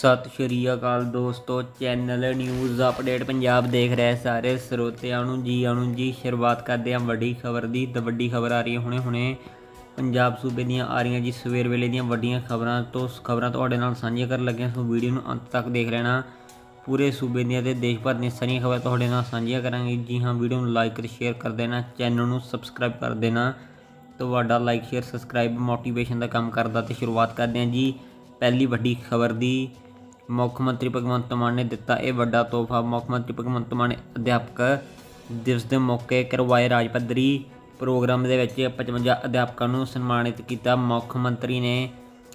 ਸਤਿ ਸ਼੍ਰੀ ਅਕਾਲ ਦੋਸਤੋ channel news update Punjab ਦੇਖ ਰਹੇ ਸਾਰੇ ਸਰੋਤਿਆਂ ਨੂੰ ਜੀ ਆਇਆਂ ਜੀ। ਸ਼ੁਰੂਆਤ ਕਰਦੇ ਹਾਂ ਵੱਡੀ ਖਬਰ ਦੀ। ਤਾਂ ਵੱਡੀ ਖਬਰ ਆ ਰਹੀ ਹੈ ਹੁਣੇ ਹੁਣੇ। ਪੰਜਾਬ ਸੂਬੇ ਦੀਆਂ ਆ ਰਹੀਆਂ ਜੀ ਸਵੇਰ ਵੇਲੇ ਦੀਆਂ ਵੱਡੀਆਂ ਖਬਰਾਂ ਤੋਂ, ਖਬਰਾਂ ਤੁਹਾਡੇ ਨਾਲ ਸਾਂਝੀਆਂ ਕਰਨ ਲੱਗੇ ਹਾਂ। ਸੋ ਵੀਡੀਓ ਨੂੰ ਅੰਤ ਤੱਕ ਦੇਖ ਲੈਣਾ। ਪੂਰੇ ਸੂਬੇ ਦੀਆਂ ਤੇ ਦੇਸ਼ ਭਰ ਦੀਆਂ ਸਾਰੀਆਂ ਖਬਰਾਂ ਤੁਹਾਡੇ ਨਾਲ ਸਾਂਝੀਆਂ ਕਰਾਂਗੇ। ਜੀ ਹਾਂ, ਵੀਡੀਓ ਨੂੰ ਲਾਈਕ ਅਤੇ ਸ਼ੇਅਰ ਕਰ ਦੇਣਾ। ਚੈਨਲ ਨੂੰ ਸਬਸਕ੍ਰਾਈਬ ਕਰ ਦੇਣਾ। ਤੁਹਾਡਾ ਲਾਈਕ ਸ਼ੇਅਰ ਸਬਸਕ੍ਰਾਈਬ ਮੋਟੀਵੇਸ਼ਨ ਦਾ ਕੰਮ ਕਰਦਾ ਤੇ ਸ਼ੁਰੂਆਤ ਕਰਦੇ ਹਾਂ ਜੀ। ਪਹਿਲੀ ਵੱਡੀ ਖਬਰ ਦੀ ਮੁੱਖ ਮੰਤਰੀ ਭਗਵੰਤ ਮਾਨ ਨੇ ਦਿੱਤਾ ਇਹ ਵੱਡਾ ਤੋਹਫਾ। ਮੁੱਖ ਮੰਤਰੀ ਭਗਵੰਤ ਮਾਨ ਨੇ ਅਧਿਆਪਕ ਦਿਵਸ ਦੇ ਮੌਕੇ ਕਰਵਾਏ ਰਾਜ ਪੱਧਰੀ ਪ੍ਰੋਗਰਾਮ ਦੇ ਵਿੱਚ 55 ਅਧਿਆਪਕਾਂ ਨੂੰ ਸਨਮਾਨਿਤ ਕੀਤਾ। ਮੁੱਖ ਮੰਤਰੀ ਨੇ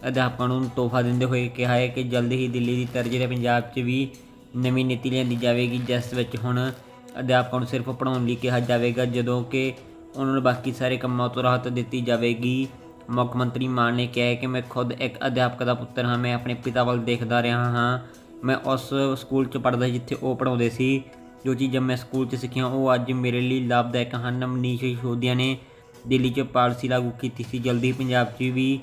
ਅਧਿਆਪਕਾਂ ਨੂੰ ਤੋਹਫਾ ਦਿੰਦੇ ਹੋਏ ਕਿਹਾ ਹੈ ਕਿ ਜਲਦ ਹੀ ਦਿੱਲੀ ਦੀ ਤਰਜ਼ ਦੇ ਪੰਜਾਬ 'ਚ ਵੀ ਨਵੀਂ ਨੀਤੀ ਲਿਆਂਦੀ ਜਾਵੇਗੀ, ਜਿਸ ਵਿੱਚ ਹੁਣ ਅਧਿਆਪਕਾਂ ਨੂੰ ਸਿਰਫ ਪੜ੍ਹਾਉਣ ਲਈ ਕਿਹਾ ਜਾਵੇਗਾ, ਜਦੋਂ ਕਿ ਉਹਨਾਂ ਨੂੰ ਬਾਕੀ ਸਾਰੇ ਕੰਮਾਂ ਤੋਂ ਰਾਹਤ ਦਿੱਤੀ ਜਾਵੇਗੀ। ਮੁੱਖ ਮੰਤਰੀ ਮਾਨ ਨੇ ਕਿਹਾ ਕਿ ਮੈਂ ਖੁਦ ਇੱਕ ਅਧਿਆਪਕ ਦਾ ਪੁੱਤਰ ਹਾਂ, ਮੈਂ ਆਪਣੇ ਪਿਤਾ ਵੱਲ ਦੇਖਦਾ ਰਿਹਾ ਹਾਂ। ਮੈਂ ਉਸ ਸਕੂਲ 'ਚ ਪੜ੍ਹਦਾ ਜਿੱਥੇ ਉਹ ਪੜ੍ਹਾਉਂਦੇ ਸੀ। ਜੋ ਚੀਜ਼ਾਂ ਮੈਂ ਸਕੂਲ 'ਚ ਸਿੱਖੀਆਂ, ਉਹ ਅੱਜ ਮੇਰੇ ਲਈ ਲਾਭਦਾਇਕ ਹਨ। ਮਨੀਸ਼ ਸਿਸੋਦੀਆ ਨੇ ਦਿੱਲੀ 'ਚ ਪਾਲਿਸੀ ਲਾਗੂ ਕੀਤੀ ਸੀ। ਜਲਦੀ ਪੰਜਾਬ 'ਚ ਵੀ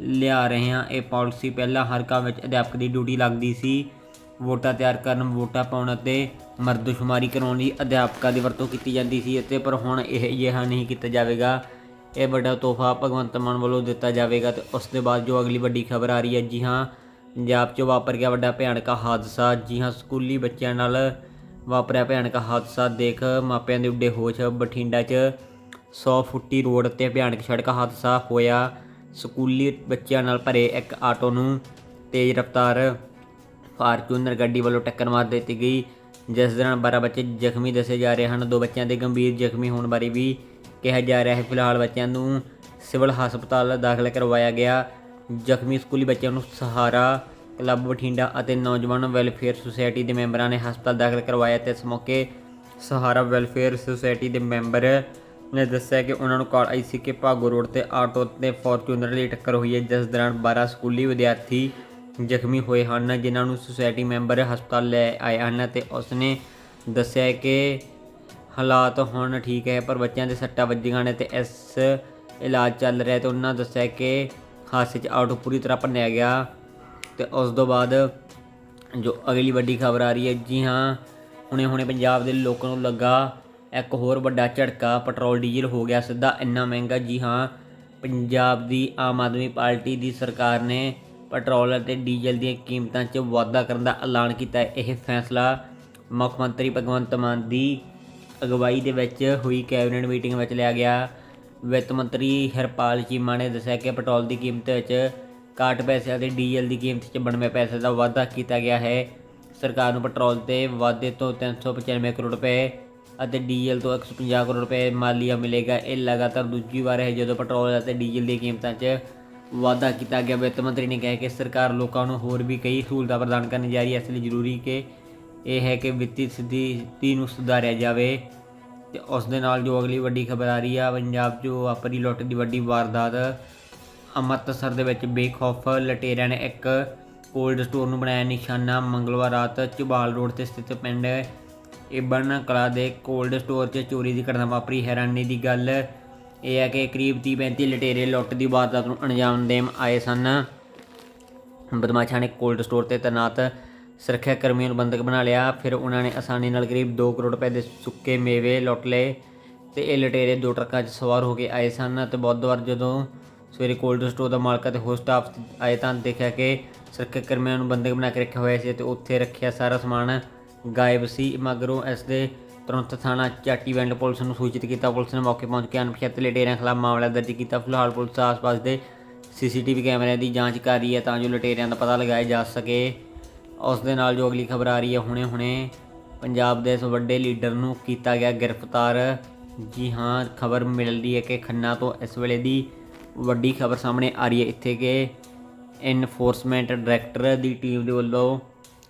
ਲਿਆ ਰਹੇ ਹਾਂ। ਇਹ ਪਾਲਿਸੀ ਪਹਿਲਾਂ ਹਰ ਘਰ ਵਿੱਚ ਅਧਿਆਪਕ ਦੀ ਡਿਊਟੀ ਲੱਗਦੀ ਸੀ। ਵੋਟਾਂ ਤਿਆਰ ਕਰਨ, ਵੋਟਾਂ ਪਾਉਣ ਅਤੇ ਮਰਦਸ਼ੁਮਾਰੀ ਕਰਾਉਣ ਲਈ ਅਧਿਆਪਕਾਂ ਦੀ ਵਰਤੋਂ ਕੀਤੀ ਜਾਂਦੀ ਸੀ ਅਤੇ ਪਰ ਹੁਣ ਇਹ ਅਜਿਹਾ ਨਹੀਂ ਕੀਤਾ ਜਾਵੇਗਾ। ਇਹ ਵੱਡਾ ਤੋਹਫਾ ਭਗਵੰਤ ਮਾਨ ਵੱਲੋਂ ਦਿੱਤਾ ਜਾਵੇਗਾ ਤੇ ਉਸ ਦੇ ਬਾਅਦ ਜੋ ਅਗਲੀ ਵੱਡੀ ਖਬਰ ਆ ਰਹੀ ਹੈ, ਜੀ ਹਾਂ, ਪੰਜਾਬ 'ਚ ਵਾਪਰ ਗਿਆ ਵੱਡਾ ਭਿਆਨਕ ਹਾਦਸਾ। ਜੀ ਹਾਂ, ਸਕੂਲੀ ਬੱਚਿਆਂ ਨਾਲ ਵਾਪਰਿਆ ਭਿਆਨਕ ਹਾਦਸਾ। ਦੇਖ, ਮਾਪਿਆਂ ਦੇ ਉੱਡੇ ਹੋਸ਼, ਬਠਿੰਡਾ 'ਚ 100 ਫੁੱਟੀ ਰੋਡ ਤੇ ਭਿਆਨਕ ਸੜਕ ਹਾਦਸਾ ਹੋਇਆ। ਸਕੂਲੀ ਬੱਚਿਆਂ ਨਾਲ ਭਰੇ ਇੱਕ ਆਟੋ ਨੂੰ ਤੇਜ਼ ਰਫ਼ਤਾਰ ਫਾਰਚੂਨਰ ਗੱਡੀ ਵੱਲੋਂ ਟੱਕਰ ਮਾਰ ਦਿੱਤੀ ਗਈ, ਜਿਸ ਦੌਰਾਨ 12 ਬੱਚੇ ਜ਼ਖਮੀ ਦੱਸੇ ਜਾ ਰਹੇ ਹਨ। ਦੋ ਬੱਚਿਆਂ ਦੇ ਗੰਭੀਰ ਜ਼ਖਮੀ ਹੋਣ ਬਾਰੇ ਵੀ ਕਿਹਾ ਜਾ ਰਿਹਾ ਹੈ। ਫਿਲਹਾਲ ਬੱਚਿਆਂ ਨੂੰ ਸਿਵਲ ਹਸਪਤਾਲ ਦਾਖਲ ਕਰਵਾਇਆ ਗਿਆ। ਜ਼ਖਮੀ ਸਕੂਲੀ ਬੱਚਿਆਂ ਨੂੰ ਸਹਾਰਾ, ਕਲੱਬ ਬਠਿੰਡਾ ਅਤੇ ਨੌਜਵਾਨ ਵੈਲਫੇਅਰ ਸੁਸਾਇਟੀ ਦੇ ਮੈਂਬਰਾਂ ਨੇ ਹਸਪਤਾਲ ਦਾਖਲ ਕਰਵਾਇਆ ਤੇ ਇਸ ਮੌਕੇ ਸਹਾਰਾ ਵੈਲਫੇਅਰ ਸੁਸਾਇਟੀ ਦੇ ਮੈਂਬਰ ਨੇ ਦੱਸਿਆ ਕਿ ਉਹਨਾਂ ਨੂੰ ਕਾਲ ਆਈ ਸੀ ਕਿ ਭਾਗੋ ਰੋਡ ਤੇ ਆਟੋ ਤੇ ਫੋਰਚੂਨਰ ਲਈ ਟੱਕਰ ਹੋਈ ਹੈ, ਜਿਸ ਦੌਰਾਨ 12 ਸਕੂਲੀ ਵਿਦਿਆਰਥੀ ਜ਼ਖਮੀ ਹੋਏ ਹਨ, ਜਿਨ੍ਹਾਂ ਨੂੰ ਸੁਸਾਇਟੀ ਮੈਂਬਰ ਹਸਪਤਾਲ ਲੈ ਆਏ ਹਨ ਤੇ ਉਸਨੇ ਦੱਸਿਆ ਕਿ ਹਾਲਾਤ ਹੁਣ ਠੀਕ ਹੈ, ਪਰ ਬੱਚਿਆਂ ਦੇ ਸੱਟਾਂ ਵੱਜੀਆਂ ਨੇ ਤੇ ਇਸ ਇਲਾਜ ਚੱਲ ਰਿਹਾ ਤੇ ਉਹਨਾਂ ਦੱਸਿਆ ਕਿ ਹਾਦਸੇ 'ਚ ਆਟੋ ਪੂਰੀ ਤਰ੍ਹਾਂ ਭੰਨਿਆ ਗਿਆ ਤੇ ਉਸ ਤੋਂ ਬਾਅਦ ਜੋ ਅਗਲੀ ਵੱਡੀ ਖਬਰ ਆ ਰਹੀ ਹੈ, ਜੀ ਹਾਂ ਹੁਣੇ ਹੁਣੇ ਪੰਜਾਬ ਦੇ ਲੋਕਾਂ ਨੂੰ ਲੱਗਾ ਇੱਕ ਹੋਰ ਵੱਡਾ ਝਟਕਾ, ਪੈਟਰੋਲ, ਡੀਜ਼ਲ ਹੋ ਗਿਆ ਸਿੱਧਾ ਇੰਨਾ ਮਹਿੰਗਾ, ਜੀ ਹਾਂ, ਪੰਜਾਬ ਦੀ ਆਮ ਆਦਮੀ ਪਾਰਟੀ ਦੀ ਸਰਕਾਰ ਨੇ ਪੈਟਰੋਲ ਅਤੇ ਡੀਜ਼ਲ ਦੀਆਂ ਕੀਮਤਾਂ 'ਚ ਵਾਧਾ ਕਰਨ ਦਾ ਐਲਾਨ ਕੀਤਾ ਹੈ। ਇਹ ਫੈਸਲਾ ਮੁੱਖ ਮੰਤਰੀ ਭਗਵੰਤ ਮਾਨ ਦੀ ਅਗਵਾਈ ਦੇ ਵਿੱਚ ਹੋਈ ਕੈਬਨਿਟ ਮੀਟਿੰਗ ਵਿੱਚ ਲਿਆ ਗਿਆ। ਵਿੱਤ ਮੰਤਰੀ ਹਰਪਾਲ ਚੀਮਾ ਨੇ ਦੱਸਿਆ ਕਿ ਪੈਟਰੋਲ ਦੀ ਕੀਮਤ ਵਿੱਚ 61 ਪੈਸੇ ਅਤੇ ਡੀਜ਼ਲ ਦੀ ਕੀਮਤ 'ਚ 92 ਪੈਸੇ ਦਾ ਵਾਧਾ ਕੀਤਾ ਗਿਆ ਹੈ। ਸਰਕਾਰ ਨੂੰ ਪੈਟਰੋਲ ਤੇ ਵਾਧੇ ਤੋਂ 395 ਕਰੋੜ ਰੁਪਏ ਅਤੇ ਡੀਜ਼ਲ ਤੋਂ 150 ਕਰੋੜ ਰੁਪਏ ਮਾਲੀਆ ਮਿਲੇਗਾ। ਇਹ ਲਗਾਤਾਰ ਦੂਜੀ ਵਾਰ ਹੈ ਜਦੋਂ ਪੈਟਰੋਲ ਅਤੇ ਡੀਜ਼ਲ ਦੀਆਂ ਕੀਮਤਾਂ 'ਚ ਵਾਧਾ ਕੀਤਾ ਗਿਆ। ਵਿੱਤ ਮੰਤਰੀ ਨੇ ਕਿਹਾ ਕਿ ਸਰਕਾਰ ਲੋਕਾਂ ਨੂੰ ਹੋਰ ਵੀ ਕਈ ਸਹੂਲਤਾਂ ਪ੍ਰਦਾਨ ਕਰਨ ਜਾ ਰਹੀ ਹੈ। ਇਸ ਲਈ ਜ਼ਰੂਰੀ ਕਿ ਇਹ ਹੈ ਕਿ ਵਿੱਤੀ ਸਥਿਤੀ ਨੂੰ ਸੁਧਾਰਿਆ ਜਾਵੇ ਤੇ ਉਸ ਦੇ ਨਾਲ ਜੋ ਅਗਲੀ ਵੱਡੀ ਖਬਰ ਆ ਰਹੀ ਆ, ਪੰਜਾਬ 'ਚੋਂ ਵਾਪਰੀ ਲੁੱਟ ਦੀ ਵੱਡੀ ਵਾਰਦਾਤ। ਅੰਮ੍ਰਿਤਸਰ ਦੇ ਵਿੱਚ ਬੇਖੌਫ ਲਟੇਰਿਆਂ ਨੇ ਇੱਕ ਕੋਲਡ ਸਟੋਰ ਨੂੰ ਬਣਾਇਆ ਨਿਸ਼ਾਨਾ। ਮੰਗਲਵਾਰ ਰਾਤ ਝਬਾਲ ਰੋਡ ਤੇ ਸਥਿਤ ਪਿੰਡ ਇਬਨ ਕਲਾ ਦੇ ਕੋਲਡ ਸਟੋਰ 'ਚ ਚੋਰੀ ਦੀ ਘਟਨਾ ਵਾਪਰੀ। ਹੈਰਾਨੀ ਦੀ ਗੱਲ ਇਹ ਹੈ ਕਿ ਕਰੀਬ 30 35 ਲਟੇਰੇ ਲੁੱਟ ਦੀ ਵਾਰਦਾਤ ਨੂੰ ਅੰਜਾਮ ਦੇਣ ਆਏ ਸਨ। ਬਦਮਾਸ਼ਾਂ ਨੇ ਕੋਲਡ ਸਟੋਰ ਤੇ ਤੈਨਾਤ ਸੁਰੱਖਿਆ ਕਰਮੀਆਂ ਨੂੰ ਬੰਦਕ ਬਣਾ ਲਿਆ। ਫਿਰ ਉਹਨਾਂ ਨੇ ਆਸਾਨੀ ਨਾਲ ਕਰੀਬ 2 ਕਰੋੜ ਰੁਪਏ ਦੇ ਸੁੱਕੇ ਮੇਵੇ ਲੁੱਟ ਲਏ ਤੇ ਇਹ ਲਟੇਰੇ ਦੋ ਟਰੱਕਾਂ 'ਚ ਸਵਾਰ ਹੋ ਕੇ ਆਏ ਸਨ ਤੇ ਬੁੱਧਵਾਰ ਜਦੋਂ ਸਵੇਰੇ ਕੋਲਡ ਸਟੋਰ ਦਾ ਮਾਲਕ ਅਤੇ ਹੋਰ ਸਟਾਫ ਆਏ ਤਾਂ ਦੇਖਿਆ ਕਿ ਸੁਰੱਖਿਆ ਕਰਮੀਆਂ ਨੂੰ ਬੰਦਕ ਬਣਾ ਕੇ ਰੱਖਿਆ ਹੋਇਆ ਸੀ ਤੇ ਉੱਥੇ ਰੱਖਿਆ ਸਾਰਾ ਸਮਾਨ ਗਾਇਬ ਸੀ। ਮਗਰੋਂ ਇਸ ਦੇ ਤੁਰੰਤ ਥਾਣਾ ਚਾਟੀਵਿੰਡ ਪੁਲਿਸ ਨੂੰ ਸੂਚਿਤ ਕੀਤਾ। ਪੁਲਿਸ ਨੇ ਮੌਕੇ ਪਹੁੰਚ ਕੇ ਅਣਪਛਾਤੇ ਲਟੇਰਿਆਂ ਖਿਲਾਫ ਮਾਮਲਾ ਦਰਜ ਕੀਤਾ। ਫਿਲਹਾਲ ਪੁਲਿਸ ਆਸ-ਪਾਸ ਦੇ ਸੀਸੀਟੀਵੀ ਕੈਮਰਿਆਂ ਦੀ ਜਾਂਚ ਕਰ ਰਹੀ ਹੈ ਤਾਂ ਜੋ ਲਟੇਰਿਆਂ ਦਾ ਪਤਾ ਲਗਾਇਆ ਜਾ ਸਕੇ। ਉਸ ਦੇ ਨਾਲ ਜੋ ਅਗਲੀ ਖਬਰ ਆ ਰਹੀ ਹੈ ਹੁਣੇ-ਹੁਣੇ ਪੰਜਾਬ ਦੇ ਇਸ ਵੱਡੇ ਲੀਡਰ ਨੂੰ ਕੀਤਾ ਗਿਆ ਗ੍ਰਿਫਤਾਰ। ਜੀ ਹਾਂ, ਖਬਰ ਮਿਲ ਰਹੀ ਹੈ ਕਿ ਖੰਨਾ ਤੋਂ ਇਸ ਵੇਲੇ ਦੀ ਵੱਡੀ ਖਬਰ ਸਾਹਮਣੇ ਆ ਰਹੀ ਹੈ। ਇੱਥੇ ਕਿ ਇਨਫੋਰਸਮੈਂਟ ਡਾਇਰੈਕਟਰ ਦੀ ਟੀਮ ਦੇ ਵੱਲੋਂ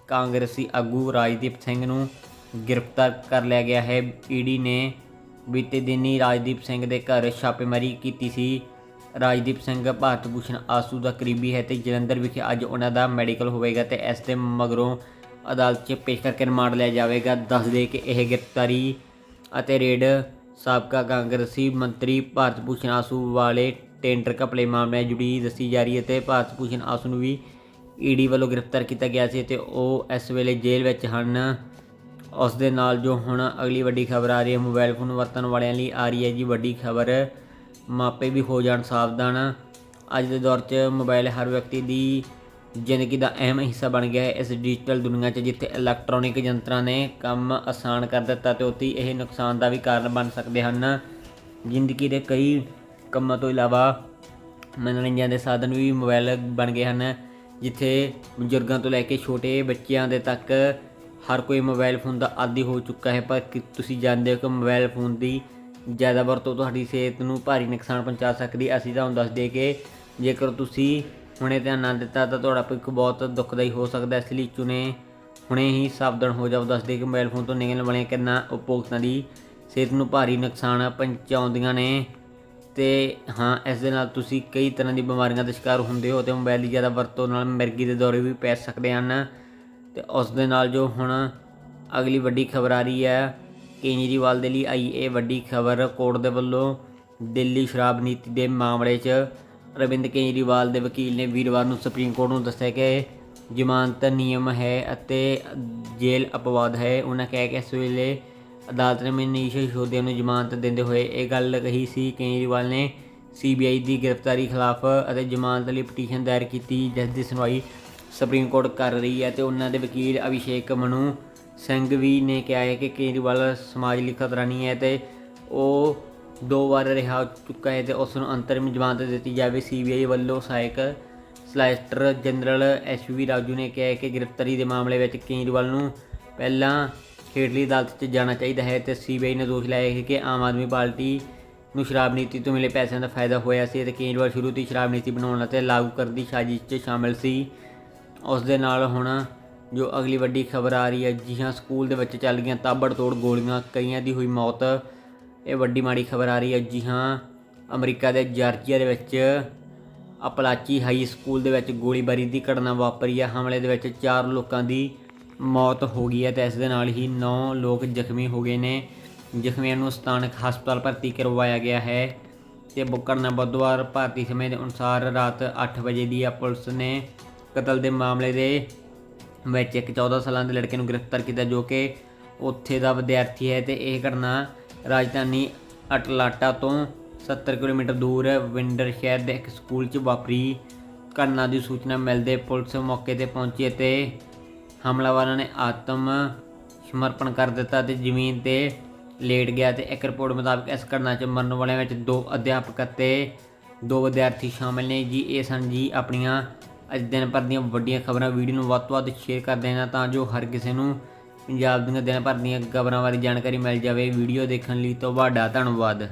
ਕਾਂਗਰਸੀ ਆਗੂ ਰਾਜਦੀਪ ਸਿੰਘ ਨੂੰ ਗ੍ਰਿਫਤਾਰ ਕਰ ਲਿਆ ਗਿਆ ਹੈ। ਈਡੀ ਨੇ ਬੀਤੇ ਦਿਨੀ ਰਾਜਦੀਪ ਸਿੰਘ ਦੇ ਘਰ ਛਾਪੇਮਾਰੀ ਕੀਤੀ ਸੀ। ਰਾਜਦੀਪ ਸਿੰਘ ਭਾਰਤ ਭੂਸ਼ਣ ਆਸੂ ਦਾ ਕਰੀਬੀ ਹੈ ਤੇ ਜਲੰਧਰ ਵਿਖੇ ਅੱਜ ਉਹਨਾਂ ਦਾ ਮੈਡੀਕਲ ਹੋਵੇਗਾ ਤੇ ਇਸ ਦੇ ਮਗਰੋਂ ਅਦਾਲਤ 'ਚ ਪੇਸ਼ ਕਰਕੇ ਰਿਮਾਂਡ ਲਿਆ ਜਾਵੇਗਾ। ਦੱਸ ਦੇ ਕਿ ਇਹ ਗ੍ਰਿਫਤਾਰੀ ਅਤੇ ਰੇਡ ਸਾਬਕਾ ਕਾਂਗਰਸੀ ਮੰਤਰੀ ਭਾਰਤ ਭੂਸ਼ਣ ਆਸੂ ਵਾਲੇ ਟੈਂਡਰ ਘਪਲੇ ਮਾਮਲੇ ਜੁੜੀ ਦੱਸੀ ਜਾ ਰਹੀ ਹੈ ਤੇ ਭਾਰਤ ਭੂਸ਼ਣ ਆਸੂ ਨੂੰ ਵੀ ਈਡੀ ਵੱਲੋਂ ਗ੍ਰਿਫਤਾਰ ਕੀਤਾ ਗਿਆ ਸੀ ਤੇ ਉਹ ਇਸ ਵੇਲੇ ਜੇਲ੍ਹ ਵਿੱਚ ਹਨ। ਉਸ ਦੇ ਨਾਲ ਜੋ ਹੁਣ ਅਗਲੀ ਵੱਡੀ ਖਬਰ ਆ ਰਹੀ ਹੈ, ਮੋਬਾਈਲ ਫੋਨ ਵਰਤਣ ਵਾਲਿਆਂ ਲਈ ਆ ਰਹੀ ਹੈ ਜੀ ਵੱਡੀ ਖਬਰ। ਮਾਪੇ ਵੀ ਹੋ ਜਾਣ ਸਾਵਧਾਨ। ਅੱਜ ਦੇ ਦੌਰ 'ਚ ਮੋਬਾਈਲ ਹਰ ਵਿਅਕਤੀ ਦੀ ਜ਼ਿੰਦਗੀ ਦਾ ਅਹਿਮ ਹਿੱਸਾ ਬਣ ਗਿਆ ਹੈ। ਇਸ ਡਿਜੀਟਲ ਦੁਨੀਆ 'ਚ ਜਿੱਥੇ ਇਲੈਕਟ੍ਰੋਨਿਕ ਯੰਤਰਾਂ ਨੇ ਕੰਮ ਆਸਾਨ ਕਰ ਦਿੱਤਾ ਤੇ ਉੱਥੇ ਇਹ ਨੁਕਸਾਨ ਦਾ ਵੀ ਕਾਰਨ ਬਣ ਸਕਦੇ ਹਨ। ਜ਼ਿੰਦਗੀ ਦੇ ਕਈ ਕੰਮਾਂ ਤੋਂ ਇਲਾਵਾ ਮਨੋਰੰਜਨ ਦੇ ਸਾਧਨ ਵੀ ਮੋਬਾਈਲ ਬਣ ਗਏ ਹਨ, ਜਿੱਥੇ ਬਜ਼ੁਰਗਾਂ ਤੋਂ ਲੈ ਕੇ ਛੋਟੇ ਬੱਚਿਆਂ ਦੇ ਤੱਕ ਹਰ ਕੋਈ ਮੋਬਾਈਲ ਫੋਨ ਦਾ ਆਦੀ ਹੋ ਚੁੱਕਾ ਹੈ। ਪਰ ਕੀ ਤੁਸੀਂ ਜਾਣਦੇ ਹੋ ਕਿ ਮੋਬਾਈਲ ਫੋਨ ਦੀ ਜ਼ਿਆਦਾ ਵਰਤੋਂ ਤੁਹਾਡੀ ਸਿਹਤ ਨੂੰ ਭਾਰੀ ਨੁਕਸਾਨ ਪਹੁੰਚਾ ਸਕਦੀ ਅਸੀਂ ਤੁਹਾਨੂੰ ਦੱਸ ਦਈਏ ਕਿ ਜੇਕਰ ਤੁਸੀਂ ਹੁਣੇ ਧਿਆਨ ਨਾ ਦਿੱਤਾ ਤਾਂ ਤੁਹਾਡਾ ਭਵਿੱਖ ਬਹੁਤ ਦੁਖਦਾਈ ਹੋ ਸਕਦਾ ਇਸ ਲਈ ਚੁਣੇ ਹੁਣੇ ਹੀ ਸਾਵਧਾਨ ਹੋ ਜਾਓ। ਦੱਸਦੇ ਕਿ ਮੋਬਾਈਲ ਫੋਨ ਤੋਂ ਨਿਕਲਣ ਵਾਲੀਆਂ ਕਿੰਨਾ ਉਪਭੋਗਤਾ ਦੀ ਸਿਹਤ ਨੂੰ ਭਾਰੀ ਨੁਕਸਾਨ ਪਹੁੰਚਾਉਂਦੀਆਂ ਨੇ। ਤੇ ਹਾਂ, ਇਸ ਦੇ ਨਾਲ ਤੁਸੀਂ ਕਈ ਤਰ੍ਹਾਂ ਦੀ ਬਿਮਾਰੀਆਂ ਦਾ ਸ਼ਿਕਾਰ ਹੁੰਦੇ ਹੋ ਤੇ ਮੋਬਾਈਲ ਦੀ ਜ਼ਿਆਦਾ ਵਰਤੋਂ ਨਾਲ ਮਿਰਗੀ ਦੇ ਦੌਰੇ ਵੀ ਪੈ ਸਕਦੇ ਹਨ। ਤੇ ਉਸ ਦੇ ਨਾਲ ਜੋ ਹੁਣ ਅਗਲੀ ਵੱਡੀ ਖਬਰ ਆ ਰਹੀ ਹੈ ਕੇਜਰੀਵਾਲ ਦੇ ਲਈ ਆਈ ਇਹ ਵੱਡੀ ਖਬਰ। ਕੋਰਟ ਦੇ ਵੱਲੋਂ ਦਿੱਲੀ ਸ਼ਰਾਬ ਨੀਤੀ ਦੇ ਮਾਮਲੇ 'ਚ ਅਰਵਿੰਦ ਕੇਜਰੀਵਾਲ ਦੇ ਵਕੀਲ ਨੇ ਵੀਰਵਾਰ ਨੂੰ ਸੁਪਰੀਮ ਕੋਰਟ ਨੂੰ ਦੱਸਿਆ ਕਿ ਜ਼ਮਾਨਤ ਨਿਯਮ ਹੈ ਅਤੇ ਜੇਲ੍ਹ ਅਪਵਾਦ ਹੈ। ਉਹਨਾਂ ਕਹਿ ਕਿ ਇਸ ਵੇਲੇ ਅਦਾਲਤ ਨੇ ਮਨੀਸ਼ ਸਿਸੋਦੀਆ ਨੂੰ ਜ਼ਮਾਨਤ ਦਿੰਦੇ ਹੋਏ ਇਹ ਗੱਲ ਕਹੀ ਸੀ। ਕੇਜਰੀਵਾਲ ਨੇ ਸੀਬੀਆਈ ਦੀ ਗ੍ਰਿਫਤਾਰੀ ਖਿਲਾਫ ਅਤੇ ਜ਼ਮਾਨਤ ਲਈ ਪਟੀਸ਼ਨ ਦਾਇਰ ਕੀਤੀ, ਜਿਸ ਦੀ ਸੁਣਵਾਈ ਸੁਪਰੀਮ ਕੋਰਟ ਕਰ ਰਹੀ ਹੈ ਤੇ ਉਹਨਾਂ ਦੇ ਵਕੀਲ ਅਭਿਸ਼ੇਕ ਮਨੂ ਸਿੰਘ ਵੀ ਨੇ ਕਿਹਾ ਹੈ ਕਿ ਕੇਜਰੀਵਾਲ ਸਮਾਜ ਲਈ ਖਤਰਾ ਨਹੀਂ ਹੈ ਤੇ ਉਹ ਦੋ ਵਾਰ ਰਿਹਾ ਚੁੱਕਾ ਹੈ ਤੇ ਉਸ ਨੂੰ ਅੰਤਰਿਮ ਜ਼ਮਾਨਤ ਦਿੱਤੀ ਜਾਵੇ। ਸੀਬੀਆਈ ਵੱਲੋਂ ਸਹਾਇਕ ਸਲੈਸਟਰ ਜਨਰਲ ਐਸਵੀ ਰਾਜੂ ਨੇ ਕਿਹਾ ਹੈ ਕਿ ਗ੍ਰਿਫਤਾਰੀ ਦੇ ਮਾਮਲੇ ਵਿੱਚ ਕੇਜਰੀਵਾਲ ਨੂੰ ਪਹਿਲਾਂ ਹੇਠਲੀ ਅਦਾਲਤ 'ਚ ਜਾਣਾ ਚਾਹੀਦਾ ਹੈ ਤੇ ਸੀਬੀਆਈ ਨੇ ਦੋਸ਼ ਲਾਇਆ ਹੈ ਕਿ ਆਮ ਆਦਮੀ ਪਾਰਟੀ ਨੂੰ ਸ਼ਰਾਬ ਨੀਤੀ ਤੋਂ ਮਿਲੇ ਪੈਸਿਆਂ ਦਾ ਫਾਇਦਾ ਹੋਇਆ ਸੀ ਤੇ ਕੇਜਰੀਵਾਲ ਸ਼ੁਰੂ ਤੋਂ ਹੀ ਸ਼ਰਾਬ ਨੀਤੀ ਬਣਾਉਣ ਅਤੇ ਲਾਗੂ ਕਰਨ ਦੀ ਸਾਜ਼ਿਸ਼ 'ਚ ਸ਼ਾਮਿਲ ਸੀ। ਉਸ ਦੇ ਨਾਲ ਹੁਣ ਜੋ ਅਗਲੀ ਵੱਡੀ ਖਬਰ ਆ ਰਹੀ ਹੈ ਜੀ ਹਾਂ ਸਕੂਲ ਦੇ ਵਿੱਚ ਚੱਲ ਗਈਆਂ ਤਾਬੜਤੋੜ ਗੋਲੀਆਂ, ਕਈਆਂ ਦੀ ਹੋਈ ਮੌਤ। ਇਹ ਵੱਡੀ ਮਾੜੀ ਖਬਰ ਆ ਰਹੀ ਹੈ ਜੀ ਹਾਂ ਅਮਰੀਕਾ ਦੇ ਜਾਰਜੀਆ ਦੇ ਵਿੱਚ ਅਪਲਾਚੀ ਹਾਈ ਸਕੂਲ ਦੇ ਵਿੱਚ ਗੋਲੀਬਾਰੀ ਦੀ ਘਟਨਾ ਵਾਪਰੀ ਹੈ। ਹਮਲੇ ਦੇ ਵਿੱਚ ਚਾਰ ਲੋਕਾਂ ਦੀ ਮੌਤ ਹੋ ਗਈ ਹੈ ਤੇ ਇਸ ਦੇ ਨਾਲ ਹੀ 9 ਲੋਕ ਜ਼ਖਮੀ ਹੋ ਗਏ ਨੇ। ਜ਼ਖਮੀਆਂ ਨੂੰ ਸਥਾਨਕ ਹਸਪਤਾਲ ਭਰਤੀ ਕਰਵਾਇਆ ਗਿਆ ਹੈ ਤੇ ਬੁੱਕਰਨਾ ਬੁੱਧਵਾਰ ਭਾਰਤੀ ਸਮੇਂ ਦੇ ਅਨੁਸਾਰ ਰਾਤ 8 ਵਜੇ ਦੀ ਆ ਪੁਲਿਸ ਨੇ ਕਤਲ ਦੇ ਮਾਮਲੇ ਦੇ ਵਿੱਚ ਇੱਕ 14 ਸਾਲਾਂ ਦੇ ਲੜਕੇ ਨੂੰ ਗ੍ਰਿਫਤਾਰ ਕੀਤਾ ਜੋ ਕਿ ਉੱਥੇ ਦਾ ਵਿਦਿਆਰਥੀ ਹੈ ਤੇ ਇਹ ਘਟਨਾ ਰਾਜਧਾਨੀ ਅਟਲਾਟਾ ਤੋਂ 70 ਕਿਲੋਮੀਟਰ ਦੂਰ ਵਿੰਡਰ ਸ਼ਹਿਰ ਦੇ ਇੱਕ ਸਕੂਲ 'ਚ ਵਾਪਰੀ। ਘਟਨਾ ਦੀ ਸੂਚਨਾ ਮਿਲਦੇ ਪੁਲਿਸ ਮੌਕੇ ਤੇ ਪਹੁੰਚੀ ਅਤੇ ਹਮਲਾਵਰਾਂ ਨੇ ਆਤਮ ਸਮਰਪਣ ਕਰ ਦਿੱਤਾ ਤੇ ਜ਼ਮੀਨ ਤੇ ਲੇਟ ਗਿਆ ਤੇ ਇੱਕ ਰਿਪੋਰਟ ਮੁਤਾਬਕ ਇਸ ਘਟਨਾ 'ਚ ਮਰਨ ਵਾਲਿਆਂ ਵਿੱਚ ਦੋ ਅਧਿਆਪਕ ਅਤੇ ਦੋ ਵਿਦਿਆਰਥੀ ਸ਼ਾਮਿਲ ਨੇ। ਜੀ, ਇਹ ਸਨ ਜੀ, ਆਪਣੀਆਂ ਅੱਜ ਦਿਨ ਭਰ ਦੀਆਂ ਵੱਡੀਆਂ ਖਬਰਾਂ ਵੀਡੀਓ ਨੂੰ ਵੱਧ ਤੋਂ ਵੱਧ ਸ਼ੇਅਰ ਕਰ ਦੇਣਾ ਤਾਂ ਜੋ ਹਰ ਕਿਸੇ ਨੂੰ ਪੰਜਾਬ ਦੀਆਂ ਦਿਨ ਭਰ ਦੀਆਂ ਖਬਰਾਂ ਬਾਰੇ ਜਾਣਕਾਰੀ ਮਿਲ ਜਾਵੇ। ਵੀਡੀਓ ਦੇਖਣ ਲਈ ਤੁਹਾਡਾ ਧੰਨਵਾਦ।